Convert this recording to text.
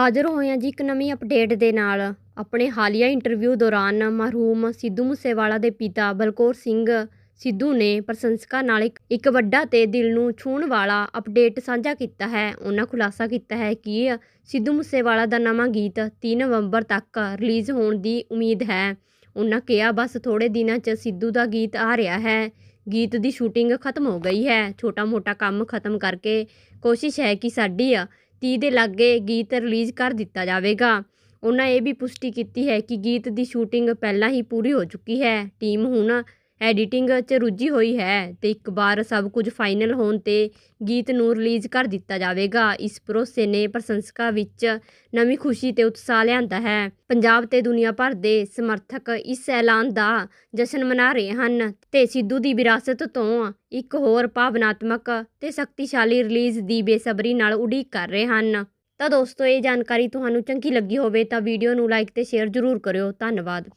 ਹਾਜ਼ਰ ਹੋਏ ਹਾਂ ਜੀ ਇੱਕ ਨਵੀਂ ਅਪਡੇਟ ਦੇ ਨਾਲ। ਆਪਣੇ ਹਾਲੀਆ ਇੰਟਰਵਿਊ ਦੌਰਾਨ ਮਰਹੂਮ ਸਿੱਧੂ ਮੂਸੇਵਾਲਾ ਦੇ ਪਿਤਾ ਬਲਕੌਰ ਸਿੰਘ ਸਿੱਧੂ ਨੇ ਪ੍ਰਸ਼ੰਸਕਾਂ ਨਾਲ ਇੱਕ ਇੱਕ ਵੱਡਾ ਤੇ ਦਿਲ ਨੂੰ ਛੂਹਣ ਵਾਲਾ ਅਪਡੇਟ ਸਾਂਝਾ ਕੀਤਾ ਹੈ। ਉਹਨਾਂ ਖੁਲਾਸਾ ਕੀਤਾ ਹੈ ਕਿ ਸਿੱਧੂ ਮੂਸੇਵਾਲਾ ਦਾ ਨਵਾਂ ਗੀਤ 3 ਨਵੰਬਰ ਤੱਕ ਰਿਲੀਜ਼ ਹੋਣ ਦੀ ਉਮੀਦ ਹੈ। ਉਹਨਾਂ ਕਿਹਾ, ਬਸ ਥੋੜੇ ਦਿਨਾਂ 'ਚ ਸਿੱਧੂ ਦਾ ਗੀਤ ਆ ਰਿਹਾ ਹੈ। ਗੀਤ ਦੀ ਸ਼ੂਟਿੰਗ ਖਤਮ ਹੋ ਗਈ ਹੈ। ਛੋਟਾ ਮੋਟਾ ਕੰਮ ਖਤਮ ਕਰਕੇ ਕੋਸ਼ਿਸ਼ ਹੈ ਕਿ ਸਾਡੀ ਤੀਹ ਦੇ ਲਾਗੇ ਗੀਤ ਰਿਲੀਜ਼ ਕਰ ਦਿੱਤਾ ਜਾਵੇਗਾ। ਉਹਨਾਂ ਇਹ ਵੀ ਪੁਸ਼ਟੀ ਕੀਤੀ ਹੈ ਕਿ ਗੀਤ ਦੀ ਸ਼ੂਟਿੰਗ ਪਹਿਲਾਂ ਹੀ ਪੂਰੀ ਹੋ ਚੁੱਕੀ ਹੈ। ਟੀਮ ਹੁਣ ਐਡੀਟਿੰਗ 'ਚ ਰੁੱਝੀ ਹੋਈ ਹੈ ਅਤੇ ਇੱਕ ਵਾਰ ਸਭ ਕੁਝ ਫਾਈਨਲ ਹੋਣ ਤੇ ਗੀਤ ਨੂੰ ਰਿਲੀਜ਼ ਕਰ ਦਿੱਤਾ ਜਾਵੇਗਾ। ਇਸ ਭਰੋਸੇ ਨੇ ਪ੍ਰਸ਼ੰਸਕਾਂ ਵਿੱਚ ਨਵੀਂ ਖੁਸ਼ੀ ਅਤੇ ਉਤਸ਼ਾਹ ਲਿਆਂਦਾ ਹੈ। ਪੰਜਾਬ ਅਤੇ ਦੁਨੀਆ ਭਰ ਦੇ ਸਮਰਥਕ ਇਸ ਐਲਾਨ ਦਾ ਜਸ਼ਨ ਮਨਾ ਰਹੇ ਹਨ ਅਤੇ ਸਿੱਧੂ ਦੀ ਵਿਰਾਸਤ ਤੋਂ ਇੱਕ ਹੋਰ ਭਾਵਨਾਤਮਕ ਅਤੇ ਸ਼ਕਤੀਸ਼ਾਲੀ ਰਿਲੀਜ਼ ਦੀ ਬੇਸਬਰੀ ਨਾਲ ਉਡੀਕ ਕਰ ਰਹੇ ਹਨ। ਤਾਂ ਦੋਸਤੋ, ਇਹ ਜਾਣਕਾਰੀ ਤੁਹਾਨੂੰ ਚੰਗੀ ਲੱਗੀ ਹੋਵੇ ਤਾਂ ਵੀਡੀਓ ਨੂੰ ਲਾਈਕ ਤੇ ਸ਼ੇਅਰ ਜ਼ਰੂਰ ਕਰਿਓ। ਧੰਨਵਾਦ।